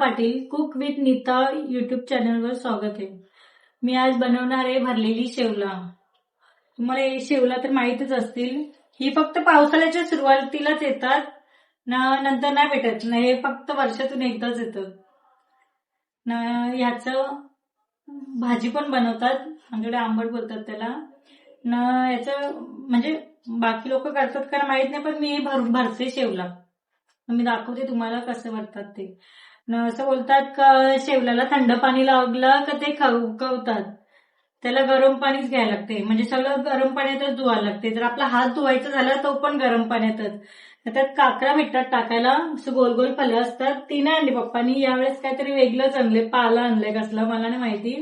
Patil cook with Nita YouTube चॅनलवर स्वागत आहे. मी आज बनवणार आहे भरलेली शेवला. तुम्हाला हे शेवला तर माहीतच असतील. ही फक्त पावसाळ्याच्या सुरुवातीलाच येतात. ना नंतर नाही भेटत. ना हे फक्त वर्षातून एकदाच येतं. ना ह्याच भाजी पण बनवतात. आमच्याकडे आंबट बोलतात त्याला. ना याचं म्हणजे बाकी लोक करतात कारण माहीत नाही पण मी भर भरते शेवला. मी दाखवते तुम्हाला कसं भरतात ते. असं बोलतात का शेवल्याला थंड पाणी लावलं का ते खवतात त्याला गरम पाणीच घ्यायला लागते म्हणजे सगळं गरम पाण्यातच धुवायला लागते जर आपला हात धुवायचा झाला तो पण गरम पाण्यातच. त्यात काकरा भेटतात टाकायला असं गोल गोल फलं असतात. ती नाही आणली पप्पानी. यावेळेस काहीतरी वेगळंच आणले पाला आणलंय कसलं मला नाही माहिती.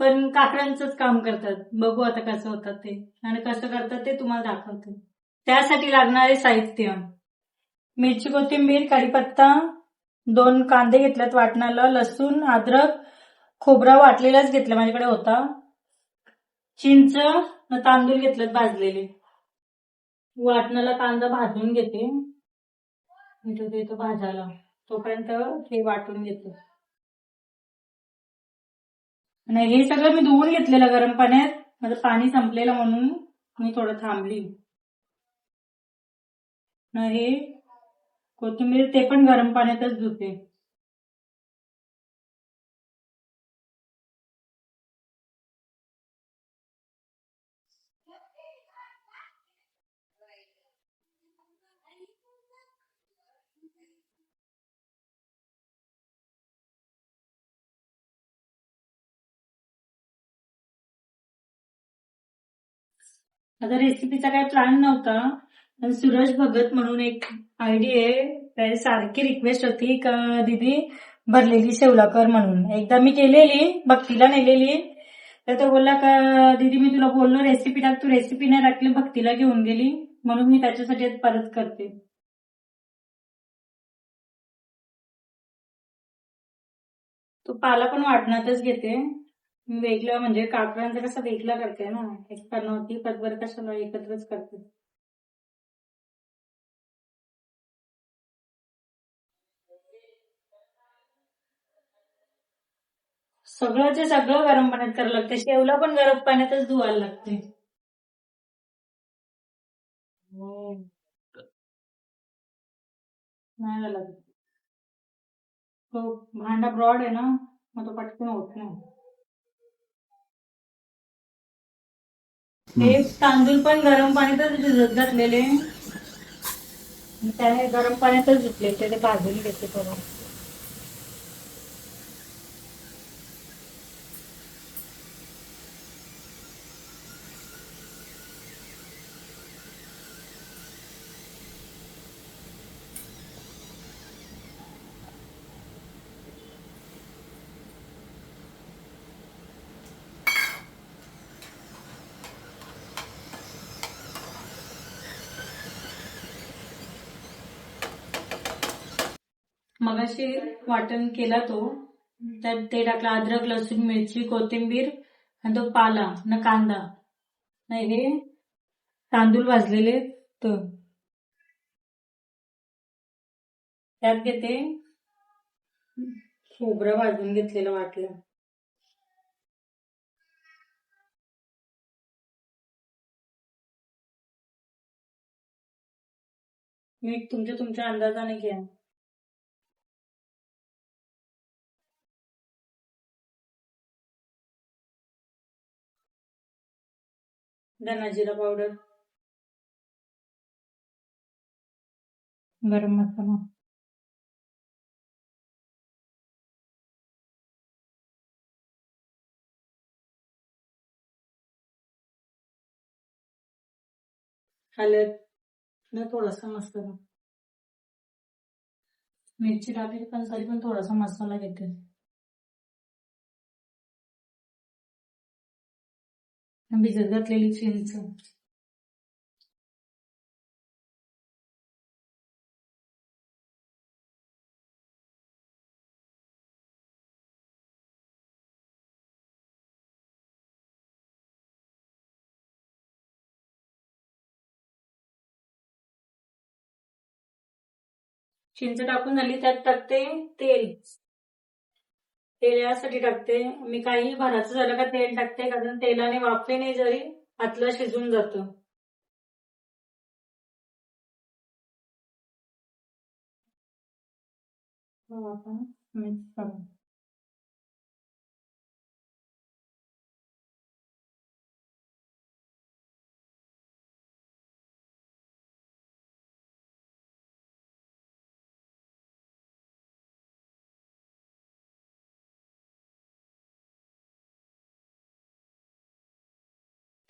पण काकड्यांचंच काम करतात. बघू आता कसं होतात ते. आणि कसं करतात ते तुम्हाला दाखवते. त्यासाठी लागणारे साहित्य. मिरची कोथिंबीर कढीपत्ता दोन कांदे घेतल्यात वाटणाला लसूण अद्रक खोबरा वाटलेलाच घेतला माझ्याकडे होता. चिंच न तांदूळ घेतलेत भाजलेले. वाटणाला कांदा भाजून घेते. इथं भाजायला. तोपर्यंत हे वाटून घेते. नाही हे सगळं मी धुवून घेतलेलं गरम पाण्यात. माझं पाणी संपलेलं म्हणून मी थोडं थांबली. हे कोथिंबीर ते पण गरम पाण्यातच धुते. आता रेसिपीचा काही प्लॅन नव्हता. सुरज सूरज भगत म्हणून एक आयडी आहे. त्याची सारखी रिक्वेस्ट होती का दीदी भरलेली शेवला कर म्हणून. एकदा मी केलेली भक्तीला नेलेली. तर तो बोलला का दीदी मी तुला बोललो रेसिपी टाक. तू रेसिपी नाही टाकली भक्तीला घेऊन गेली. म्हणून मी त्याच्यासाठी परत करते. तो पाला पण वाटणातच घेते. वेगळं म्हणजे काकड्यांचं कसं वेगळं करते ना. एक नव्हती पदभर कशाला एकत्रच करते. सगळंचे सगळं गरम पाण्यात करायला लागते शेवला पण गरम पाण्यातच धुवायला लागते नाही झाला तो भांडा ब्रॉड आहे ना मग तो पटकन होत नाही हे तांदूळ पण गरम पाण्यातच भिजत घातलेले. त्याने गरम पाण्यातच धुतले ते भाजून घेते थोडं मगाशी वाटण केला तो. त्यात ते टाकला अद्रक लसूण मिरची कोथिंबीर आणि तो पाला न कांदा. नाही हे तांदूळ भाजलेले त्यात घेते खोबरं भाजून घेतलेलं वाटलं. मीठ तुमच्या तुमच्या अंदाजाने घ्या. धना जिरा पावडर गरम मसाला हळद न थोडासा मसाला. मिरची टाकली पण तरी पण थोडासा मसाला घेते. Am vizitat licență. चिंच टाकून झाली त्यात टाकते तेल तेल यासाठी टाकते. मी काही भराचं झालं का तेल टाकते कारण तेलाने वाफेने जरी आतलं शिजून जातं. हो, आपण मिक्स करू.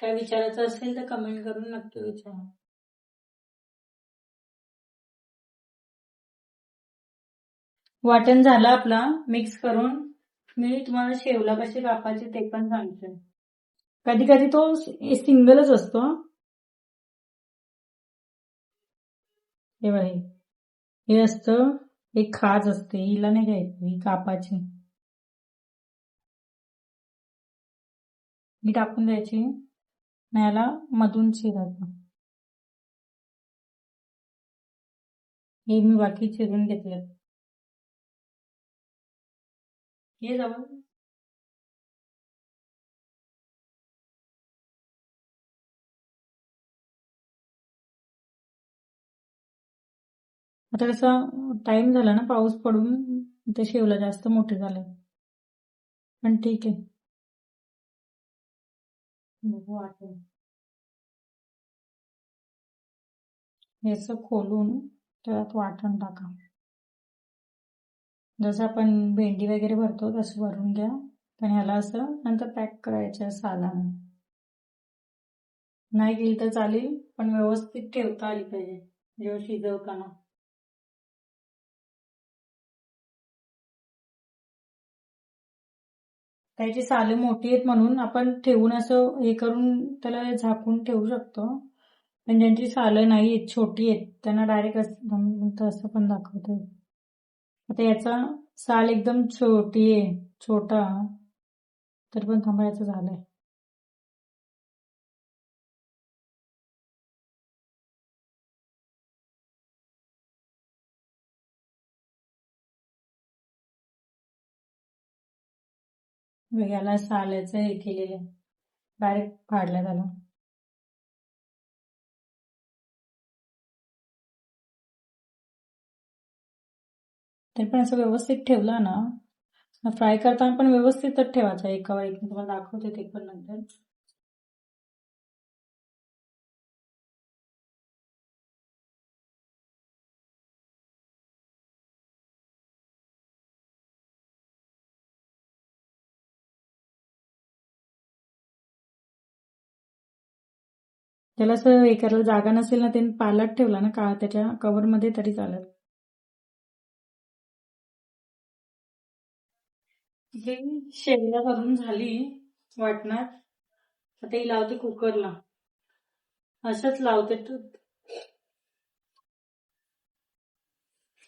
काय विचारायचं असेल तर कमेंट करून नक्की विचारा. वाटण झालं आपला मिक्स करून. मी तुम्हाला शेवला कशी कापायचे ते पण सांगते. कधी कधी तो सिंगलच असतो. हे बघ हे. हे असतं एक खाज असते हिला नाही घ्यायची ही कापाची ही टाकून द्यायची. आणि याला मधून चिरायचं हे मी बाकी चिरून घेतले. हे जवळ आता कसं टाइम झाला ना पाऊस पडून ते शेवला जास्त मोठे झाले. पण ठीक आहे. बघू वाटून हे असं खोलून त्यात वाटण टाका जसं आपण भेंडी वगैरे भरतो तसं भरून घ्या पण ह्याला असं नंतर पॅक करायचं साधारण नाही गेली तर चालेल पण व्यवस्थित ठेवता आली पाहिजे जेव्हा शिजवताना त्याची सालं मोठी आहेत म्हणून आपण ठेवून असं हे करून त्याला झाकून ठेवू शकतो. पण ज्यांची सालं नाही आहेत छोटी आहेत त्यांना डायरेक्ट असं असं पण दाखवतो आता याचा साल एकदम छोटी आहे छोटा. तर पण थांबायचं झालंय. याला साल्याचं हे केलेलं डायरेक्ट फाडलं त्याला. ते पण असं व्यवस्थित ठेवला ना. फ्राय करताना पण व्यवस्थितच ठेवायचा. एका एक मी तुम्हाला दाखवते ते पण नंतर. त्याला असं हे करायला जागा नसेल ना त्यांनी पालट ठेवला ना का त्याच्या कव्हरमध्ये तरी चालेल हे शेवया करून झाली वाटणार. आता ही लावते कुकरला. असंच लावते तूप.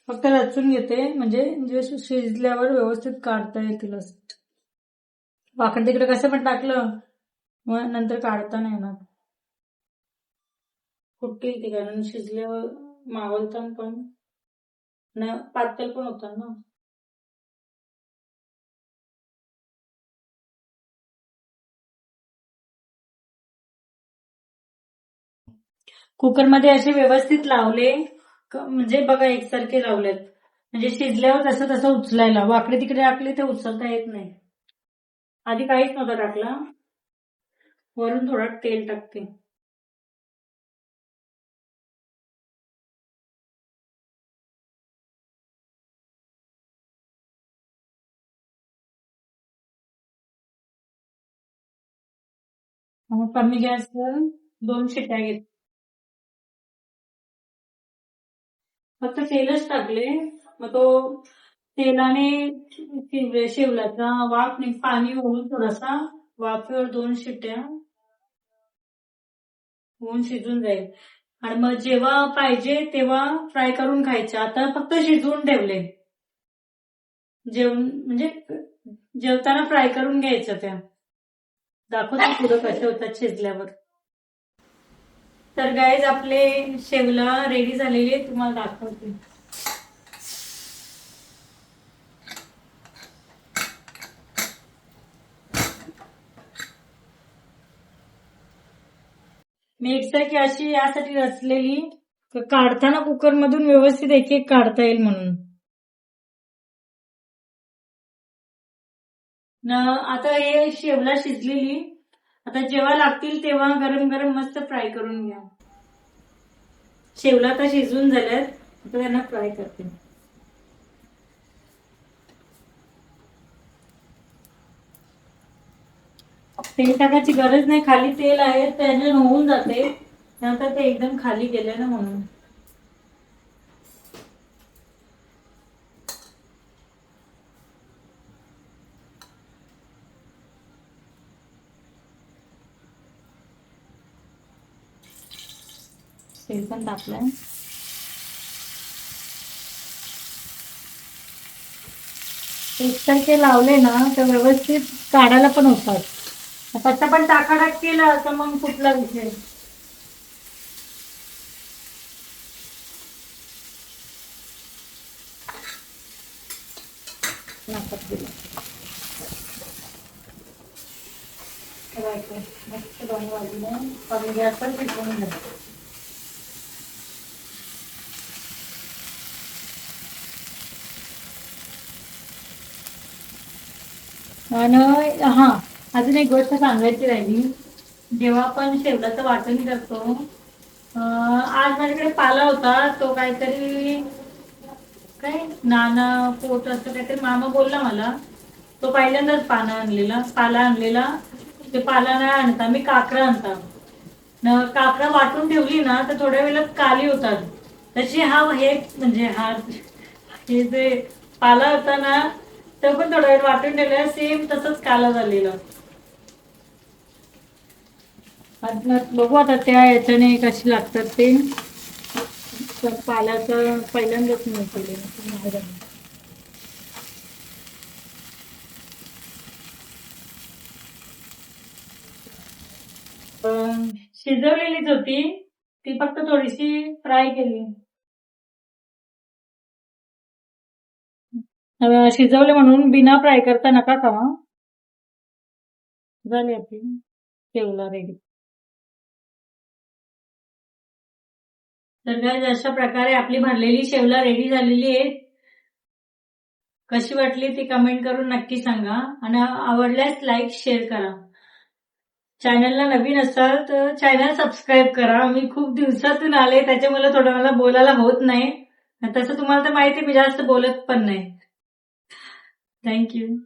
फक्त रचून घेते म्हणजे जे शिजल्यावर व्यवस्थित काढता येतील असं. वाकड तिकडे कसं पण टाकलं मग नंतर काढता नाही येणार. फुटतील ते कारण शिजल्यावर मावलतात पण न पातळ पण होतात ना. कुकरमध्ये असे व्यवस्थित लावले म्हणजे बघा एकसारखे लावलेत. म्हणजे शिजल्यावर तसं तसं उचलायला वाकडे तिकडे टाकले ते उचलता येत नाही. आधी काहीच नव्हतं टाकला. वरून थोडा तेल टाकते. मग कमी गॅसवर दोन शिट्या घेत. फक्त तेलच टाकले. मग तो तेलाने शिव- वाफ नाही पाणी होऊन थोडासा वाफेवर दोन शिट्या होऊन शिजून जाईल. आणि मग जेव्हा पाहिजे तेव्हा फ्राय करून खायचे. आता फक्त शिजवून ठेवले. जेवण म्हणजे जेवताना फ्राय करून घ्यायचं त्या. दाखवते फुलं कसे होतात शिजल्यावर. तर गाईज आपले शेवला रेडी झालेले तुम्हाला दाखवते. मिक्सर की अशी यासाठी रचलेली काढताना कुकर मधून व्यवस्थित एक एक काढता येईल म्हणून. आता हे शेवला शिजलेली. आता जेव्हा लागतील तेव्हा गरम गरम मस्त फ्राय करून घ्या. शेवला तर शिजून झाल्यात आता त्यांना फ्राय करते. तेल टाकायची गरज नाही खाली तेल आहे त्याने होऊन जाते. नंतर ते एकदम खाली गेले ना म्हणून. तेल पण टाकलंय एकसारखे लावले ना तर व्यवस्थित काढायला पण होतात. आता पण टाकाटाक केलं तर मग कुठला विषय? मस्त दोन बाजूने कमी गॅसवर शिजवून घ्या. आणि हा अजून एक गोष्ट सांगायची राहिली. जेव्हा आपण शेवलाचं वाटण करतो आज माझ्याकडे पाला होता तो काहीतरी काय नाना पोट असं काहीतरी मामा बोलला मला. तो पहिल्यांदाच पानं आणलेला पाला आणलेला. ते पाला नाही आणता मी काकरा आणता. न काकरा वाटून ठेवली ना तर थोड्या वेळात काली होतात. तशी हा हे म्हणजे हा हे जे पाला होता ना तो पण थोडा वेळ वाटून ठेवला सेम तसंच काला झालेलं बघू आता त्या याच्याने कशी लागतात ते. तर पाल्याचं पहिल्यांदाच मी शिजवलेलीच होती. ती फक्त थोडीशी फ्राय केली. शिजवले म्हणून बिना फ्राय करता नका खावा. झाली आपली शेवला रेडी तर अशा प्रकारे आपली भरलेली शेवला रेडी झालेली आहे. कशी वाटली ती कमेंट करून नक्की सांगा आणि आवडल्यास लाईक शेअर करा. चॅनलला नवीन असाल तर चॅनल सबस्क्राईब करा. मी खूप दिवसातून आले त्याच्यामुळे थोडं मला बोलायला होत नाही. तसं तुम्हाला तर माहिती आहे, मी जास्त बोलत पण नाही. Thank you.